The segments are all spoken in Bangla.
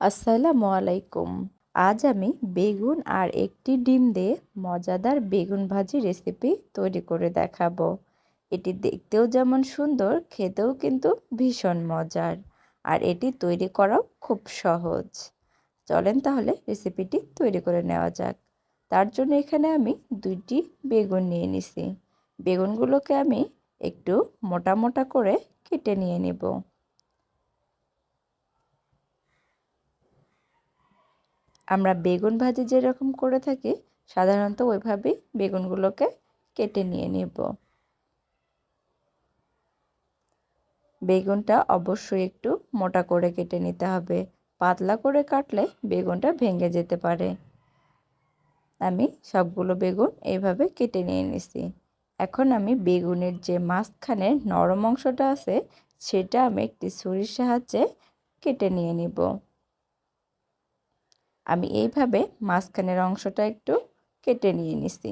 আসসালামু আলাইকুম। আজ আমি বেগুন আর একটি ডিম দিয়ে মজাদার বেগুন ভাজি রেসিপি তৈরি করে দেখাবো। এটি দেখতেও যেমন সুন্দর, খেতেও কিন্তু ভীষণ মজার। আর এটি তৈরি করাও খুব সহজ। চলেন তাহলে রেসিপিটি তৈরি করে নেওয়া যাক। তার জন্য এখানে আমি দুইটি বেগুন নিয়ে নিছি। বেগুনগুলোকে আমি একটু মোটা মোটা করে কেটে নিয়ে নেব। আমরা বেগুন ভাজি যেরকম করে থাকি, সাধারণত ওইভাবেই বেগুনগুলোকে কেটে নিয়ে নেব। বেগুনটা অবশ্যই একটু মোটা করে কেটে নিতে হবে। পাতলা করে কাটলে বেগুনটা ভেঙে যেতে পারে। আমি সবগুলো বেগুন এইভাবে কেটে নিয়ে নিছি। এখন আমি বেগুনের যে মাঝখানের নরম অংশটা আছে, সেটা আমি একটি ছুরির সাহায্যে কেটে নিয়ে নিব। আমি এইভাবে মাঝখানের অংশটা একটু কেটে নিয়ে নিছি।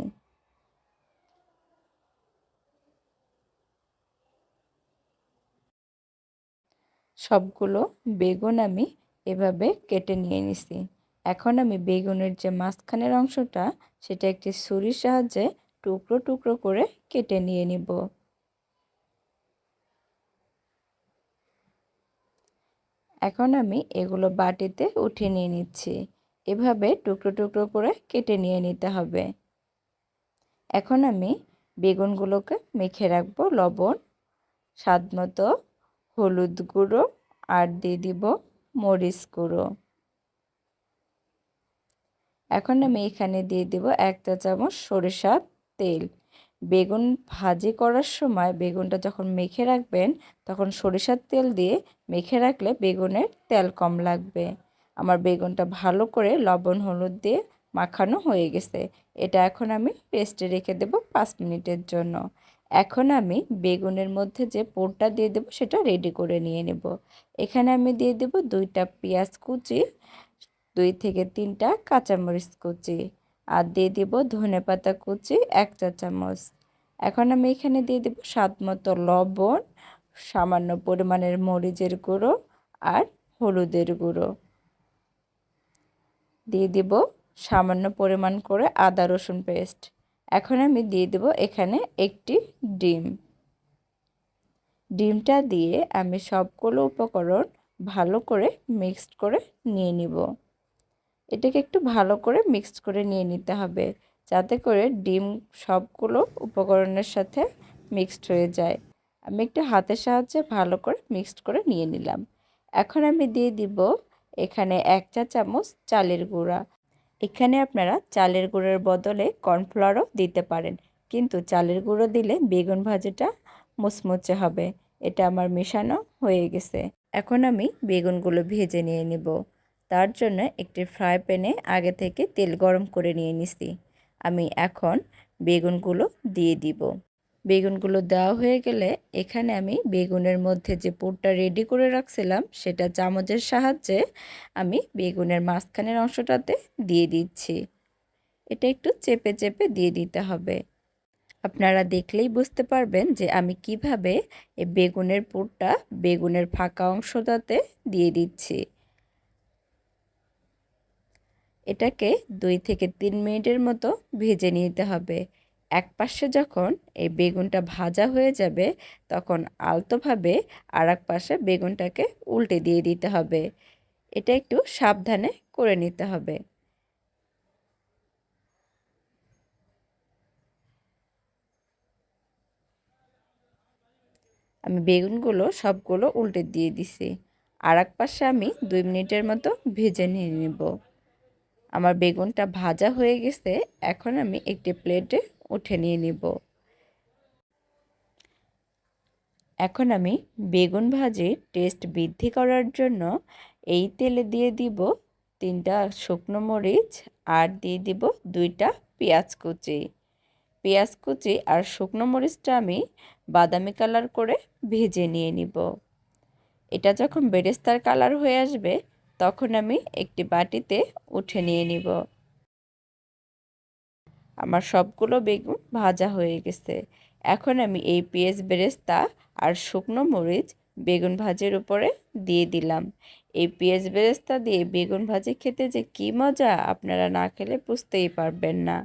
সবগুলো বেগুন আমি এভাবে কেটে নিয়ে নিছি। এখন আমি বেগুনের যে মাঝখানের অংশটা, সেটা একটি ছুরির সাহায্যে টুকরো টুকরো করে কেটে নিয়ে নিব। এখন আমি এগুলো বাটিতে উঠিয়ে নিয়ে নিচ্ছি। এভাবে টুকরো টুকরো করে কেটে নিয়ে নিতে হবে। এখন আমি বেগুনগুলোকে মেখে রাখব, লবণ, স্বাদ মতো হলুদ গুঁড়ো আর দিয়ে দিব মরিচ গুঁড়ো। এখন আমি এখানে দিয়ে দিব এক চা চামচ সরিষার তেল। বেগুন ভাজি করার সময় বেগুনটা যখন মেখে রাখবেন, তখন সরিষার তেল দিয়ে মেখে রাখলে বেগুনের তেল কম লাগবে। আমার বেগুনটা ভালো করে লবণ, হলুদ দিয়ে মাখানো হয়ে গেছে। এটা এখন আমি রেস্টে রেখে দেব পাঁচ মিনিটের জন্য। এখন আমি বেগুনের মধ্যে যে পোরটা দিয়ে দেবো সেটা রেডি করে নিয়ে নেব। এখানে আমি দিয়ে দেব দুইটা পেঁয়াজ কুচি, দুই থেকে তিনটা কাঁচামরিচ কুচি আর দিয়ে দেব ধনে পাতা কুচি এক চা চামচ। এখন আমি এখানে দিয়ে দেব স্বাদ মতো লবণ, সামান্য পরিমাণের মরিচের গুঁড়ো আর হলুদের গুঁড়ো। দিয়ে দিব সামান্য পরিমাণ করে আদা রসুন পেস্ট এখন আমি দিয়ে দেব এখানে একটি ডিম। ডিমটা দিয়ে আমি সবগুলো উপকরণ ভালো করে মিক্সড করে নিয়ে নিব। এটাকে একটু ভালো করে মিক্সড করে নিয়ে নিতে হবে, যাতে করে ডিম সবগুলো উপকরণের সাথে মিক্সড হয়ে যায়। আমি একটু হাতের সাহায্যে ভালো করে মিক্সড করে নিয়ে নিলাম। এখন আমি দিয়ে দিব এখানে এক চা চামচ চালের গুঁড়া। এখানে আপনারা চালের গুঁড়োর বদলে কর্নফ্লাওয়ারও দিতে পারেন। কিন্তু চালের গুঁড়ো দিলে বেগুন ভাজিটা মুচমুচে হবে। এটা আমার মেশানো হয়ে গেছে। এখন আমি বেগুনগুলো ভেজে নিয়ে নেব। তার জন্য একটি ফ্রাই প্যানে আগে থেকে তেল গরম করে নিয়ে নিছি। আমি এখন বেগুনগুলো দিয়ে দিব। বেগুনগুলো দেওয়া হয়ে গেলে এখানে আমি বেগুনের মধ্যে যে পুরটা রেডি করে রাখছিলাম, সেটা চামচের সাহায্যে আমি বেগুনের মাঝখানের অংশটাতে দিয়ে দিচ্ছি। এটা একটু চেপে চেপে দিয়ে দিতে হবে। আপনারা দেখলেই বুঝতে পারবেন যে আমি কীভাবে এই বেগুনের পুরটা বেগুনের ফাঁকা অংশটাতে দিয়ে দিচ্ছি। এটাকে দুই থেকে তিন মিনিটের মতো ভেজে নিতে হবে। এক পাশে যখন এই বেগুনটা ভাজা হয়ে যাবে, তখন আলতোভাবে আর এক পাশে বেগুনটাকে উল্টে দিয়ে দিতে হবে। এটা একটু সাবধানে করে নিতে হবে। আমি বেগুনগুলো সবগুলো উল্টে দিয়ে দিছি। আর এক পাশে আমি দুই মিনিটের মতো ভেজে নিয়ে নেব। আমার বেগুনটা ভাজা হয়ে গেছে, এখন আমি একটি প্লেটে উঠে নিয়ে নিব। এখন আমি বেগুন ভাজির টেস্ট বৃদ্ধি করার জন্য এই তেলে দিয়ে দিব তিনটা শুকনো মরিচ আর দিয়ে দিব দুইটা পেঁয়াজ কুচি। পেঁয়াজ কুচি আর শুকনো মরিচটা আমি বাদামি কালার করে ভেজে নিয়ে নিব। এটা যখন বেরেস্তার কালার হয়ে আসবে, তখন আমি একটি বাটিতে উঠে নিয়ে নিব। আমার সবগুলো বেগুন ভাজা হয়ে গেছে। এখন আমি এই পেঁয়াজ বেরেস্তা আর শুকনো মরিচ বেগুন ভাজির উপরে দিয়ে দিলাম। এই পেঁয়াজ বেরেস্তা দিয়ে বেগুন ভাজি খেতে যে কী মজা, আপনারা না খেলে বুঝতেই পারবেন না।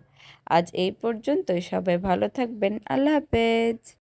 আজ এই পর্যন্তই, সবাই ভালো থাকবেন, আল্লাহ হাফেজ।